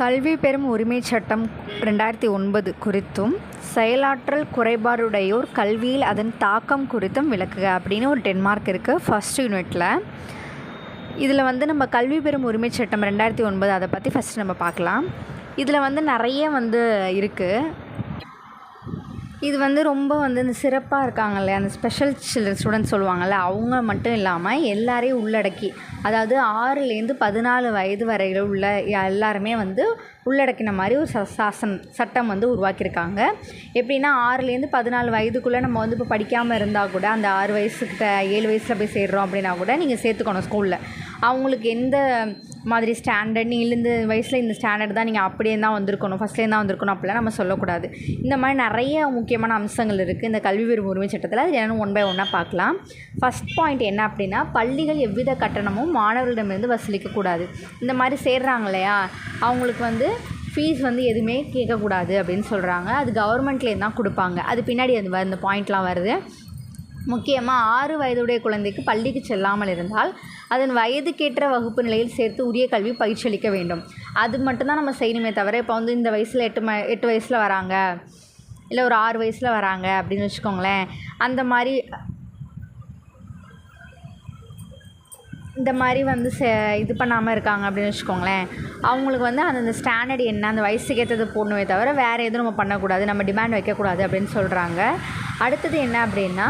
கல்வி பெறும் உரிமைச் சட்டம் ரெண்டாயிரத்தி ஒன்பது குறித்தும் செயலாற்றல் குறைபாடுடையோர் கல்வியில் அதன் தாக்கம் குறித்தும் விளக்குக அப்படின்னு ஒரு டென்மார்க் இருக்குது ஃபஸ்ட் யூனிட்டில் இதில் வந்து நம்ம கல்வி பெறும் உரிமைச் சட்டம் ரெண்டாயிரத்தி ஒன்பது அதை பற்றி ஃபஸ்ட்டு நம்ம பார்க்கலாம். இதில் வந்து நிறைய வந்து இருக்குது இது வந்து ரொம்ப வந்து இந்த சிறப்பாக இருக்காங்க இல்லையா அந்த ஸ்பெஷல் சில்ட்ரன் ஸ்டூடெண்ட்ஸ் சொல்லுவாங்கள்ல அவங்க மட்டும் இல்லாமல் எல்லாரையும் உள்ளடக்கி அதாவது ஆறுலேருந்து பதினாலு வயது வரையில் உள்ள எல்லாருமே வந்து உள்ளடக்கின மாதிரி ஒரு சாசன் சாசனம் சட்டம் வந்து உருவாக்கியிருக்காங்க. எப்படின்னா ஆறுலேருந்து பதினாலு வயதுக்குள்ளே நம்ம வந்து இப்போ படிக்காமல் இருந்தால் கூட அந்த ஆறு வயசுக்கிட்ட ஏழு வயசில் போய் சேர்கிறோம் அப்படின்னா கூட நீங்கள் சேர்த்துக்கணும் ஸ்கூலில் அவங்களுக்கு எந்த மாதிரி ஸ்டாண்டர்ட் நீங்கள் இந்த வயசில் இந்த ஸ்டாண்டர்ட் தான் நீங்கள் அப்படியே தான் வந்திருக்கணும் ஃபஸ்ட்லேருந்து தான் வந்திருக்கணும் அப்படிலாம் நம்ம சொல்லக்கூடாது. இந்த மாதிரி நிறைய முக்கியமான அம்சங்கள் இருக்குது இந்த கல்வி விரும்பு உரிமை சட்டத்தில் அது என்னென்னு ஒன் பை ஒன்னாக பார்க்கலாம். ஃபஸ்ட் பாயிண்ட் என்ன அப்படின்னா பள்ளிகள் எவ்வித கட்டணமும் மாணவர்களிடமிருந்து வசூலிக்கக்கூடாது இந்த மாதிரி சேர்றாங்க இல்லையா? அவங்களுக்கு வந்து ஃபீஸ் வந்து எதுவுமே கேட்கக்கூடாது அப்படின்னு சொல்கிறாங்க அது கவர்மெண்ட்லேருந்து தான் கொடுப்பாங்க. அது பின்னாடி அந்த அந்த பாயிண்ட்லாம் வருது. முக்கியமாக ஆறு வயதுடைய குழந்தைக்கு பள்ளிக்கு செல்லாமல் இருந்தால் அதன் வயதுக்கேற்ற வகுப்பு நிலையில் சேர்த்து உரிய கல்வி பயிற்சியளிக்க வேண்டும். அது மட்டும்தான் நம்ம செய்யணுமே தவிர இப்போ வந்து இந்த வயசில் எட்டு ம எட்டு வயசில் வராங்க இல்லை ஒரு ஆறு வயசில் வராங்க அப்படின்னு வச்சுக்கோங்களேன் அந்த மாதிரி இந்த மாதிரி வந்து செ இது பண்ணாமல் இருக்காங்க அப்படின்னு வச்சுக்கோங்களேன் அவங்களுக்கு வந்து அந்தந்த ஸ்டாண்டர்ட் என்ன அந்த வயசுக்கு ஏற்றது போடணுமே தவிர வேறு எதுவும் நம்ம பண்ணக்கூடாது நம்ம டிமாண்ட் வைக்கக்கூடாது அப்படின்னு சொல்கிறாங்க அடுத்தது என்ன அப்படின்னா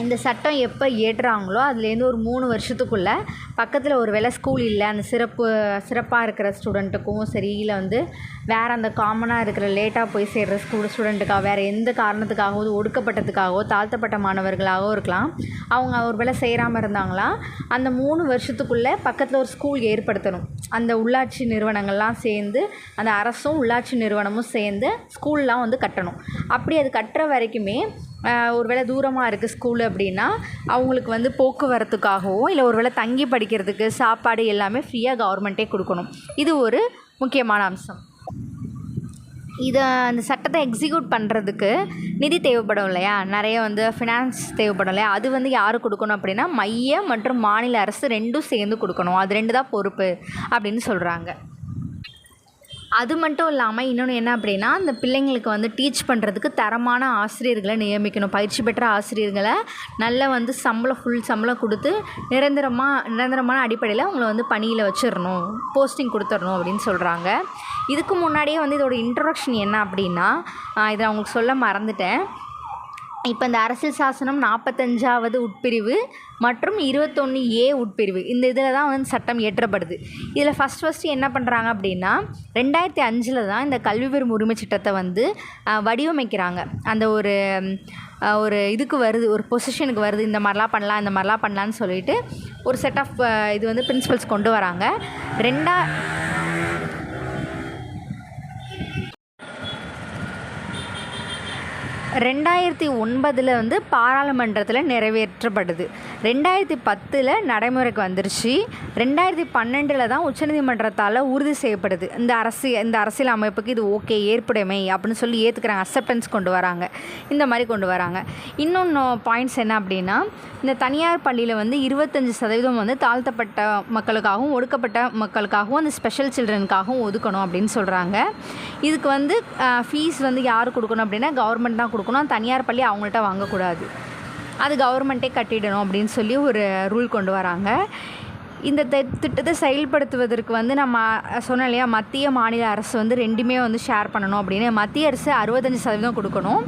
இந்த சட்டம் எப்போ ஏற்றுறாங்களோ அதுலேருந்து ஒரு மூணு வருஷத்துக்குள்ளே பக்கத்தில் ஒரு வேளை ஸ்கூல் இல்லை அந்த சிறப்பு சிறப்பாக இருக்கிற ஸ்டூடெண்ட்டுக்கும் சரி இல்லை வந்து வேறு அந்த காமனாக இருக்கிற லேட்டாக போய் சேர்கிற ஸ்கூல் ஸ்டூடெண்ட்டுக்காக வேறு எந்த காரணத்துக்காகவோ ஒடுக்கப்பட்டதுக்காகவோ தாழ்த்தப்பட்ட மாணவர்களாகவும் இருக்கலாம். அவங்க ஒரு வேளை சேராமல் இருந்தாங்களா அந்த மூணு வருஷத்துக்குள்ளே பக்கத்தில் ஒரு ஸ்கூல் ஏற்படுத்தணும். அந்த உள்ளாட்சி நிறுவனங்கள்லாம் சேர்ந்து அந்த அரசும் உள்ளாட்சி நிறுவனமும் சேர்ந்து ஸ்கூல்லாம் வந்து கட்டணும். அப்படி அது கட்டுற வரைக்குமே ஒரு வேளை தூரமாக இருக்குது ஸ்கூலு அப்படின்னா அவங்களுக்கு வந்து போக்குவரத்துக்காகவோ இல்லை ஒரு வேளை தங்கி படிக்கிறதுக்கு சாப்பாடு எல்லாமே ஃப்ரீயாக கவர்மெண்ட்டே கொடுக்கணும். இது ஒரு முக்கியமான அம்சம். இதை அந்த சட்டத்தை எக்ஸிக்யூட் பண்ணுறதுக்கு நிதி தேவைப்படும் இல்லையா? நிறைய வந்து ஃபினான்ஸ் தேவைப்படும் இல்லையா? அது வந்து யார் கொடுக்கணும் அப்படின்னா மைய மற்றும் மாநில அரசு ரெண்டும் சேர்ந்து கொடுக்கணும். அது ரெண்டு தான் பொறுப்பு அப்படின்னு சொல்கிறாங்க அது மட்டும் இல்லாமல் இன்னொன்று என்ன அப்படின்னா அந்த பிள்ளைங்களுக்கு வந்து டீச் பண்ணுறதுக்கு தரமான ஆசிரியர்களை நியமிக்கணும். பயிற்சி பெற்ற ஆசிரியர்களை நல்ல வந்து சம்பளம் ஃபுல் சம்பளம் கொடுத்து நிரந்தரமாக நிரந்தரமான அடிப்படையில் அவங்கள வந்து பணியில் வச்சிடணும். போஸ்டிங் கொடுத்துடணும் அப்படின்னு சொல்கிறாங்க இதுக்கு முன்னாடியே வந்து இதோட இன்ட்ரொடக்ஷன் என்ன அப்படின்னா இதை அவங்களுக்கு சொல்ல மறந்துட்டேன். இப்போ இந்த அரசியல் சாசனம் நாற்பத்தஞ்சாவது உட்பிரிவு மற்றும் இருபத்தொன்று ஏ உட்பிரிவு. இந்த இதில் தான் வந்து சட்டம் இயற்றப்படுது. இதில் ஃபஸ்ட் ஃபஸ்ட்டு என்ன பண்ணுறாங்க அப்படின்னா ரெண்டாயிரத்தி அஞ்சில் தான் இந்த கல்வி பெறும் உரிமை சட்டத்தை வந்து வடிவமைக்கிறாங்க. அந்த ஒரு ஒரு இதுக்கு வருது ஒரு பொசிஷனுக்கு வருது இந்த மாதிரிலாம் பண்ணலாம் இந்த மாதிரிலாம் பண்ணலான்னு சொல்லிட்டு ஒரு செட் ஆஃப் இது வந்து பிரின்சிபல்ஸ் கொண்டு வராங்க. ரெண்டா ரெண்டாயிரத்தி ஒன்பதில் வந்து பாராளுமன்றத்தில் நிறைவேற்றப்படுது. ரெண்டாயிரத்தி பத்தில் நடைமுறைக்கு வந்துருச்சு. ரெண்டாயிரத்தி பன்னெண்டில் தான் உச்சநீதிமன்றத்தால் உறுதி செய்யப்படுது. இந்த அரசு இந்த அரசியல் அமைப்புக்கு இது ஓகே ஏற்புடைமை அப்படின்னு சொல்லி ஏற்றுக்கிறாங்க அக்செப்டன்ஸ் கொண்டு வராங்க. இந்த மாதிரி கொண்டு வராங்க. இன்னொன்று பாயிண்ட்ஸ் என்ன அப்படின்னா இந்த தனியார் பள்ளியில் வந்து இருபத்தஞ்சி சதவீதம் வந்து தாழ்த்தப்பட்ட மக்களுக்காகவும் ஒடுக்கப்பட்ட மக்களுக்காகவும் அந்த ஸ்பெஷல் சில்ட்ரனுக்காகவும் ஒதுக்கணும் அப்படின்னு சொல்கிறாங்க இதுக்கு வந்து ஃபீஸ் வந்து யார் கொடுக்கணும் அப்படின்னா கவர்மெண்ட் தான் கொடுக்கணும். தனியார் பள்ளி அவங்கள்ட்ட வாங்கக்கூடாது. அது கவர்மெண்ட்டே கட்டிடணும் அப்படின்னு சொல்லி ஒரு ரூல் கொண்டு வராங்க. இந்த திட்டத்தை செயல்படுத்துவதற்கு வந்து நம்ம சொன்னோம் இல்லையா மத்திய மாநில அரசு வந்து ரெண்டுமே வந்து ஷேர் பண்ணணும் அப்படின்னு. மத்திய அரசு அறுபத்தஞ்சி சதவீதம் கொடுக்கணும்.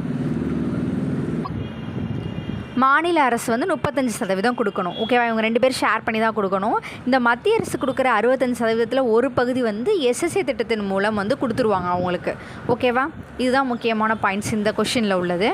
மாநில அரசு வந்து முப்பத்தஞ்சு சதவீதம் கொடுக்கணும். ஓகேவா இவங்க ரெண்டு பேரும் ஷேர் பண்ணி தான் கொடுக்கணும். இந்த மத்திய அரசு கொடுக்குற அறுபத்தஞ்சு சதவீதத்தில் ஒரு பகுதி வந்து எஸ்எஸ்சி திட்டத்தின் மூலம் வந்து கொடுத்துருவாங்க அவங்களுக்கு. ஓகேவா இதுதான் முக்கியமான பாயிண்ட்ஸ் இந்த கொஷினில் உள்ளது.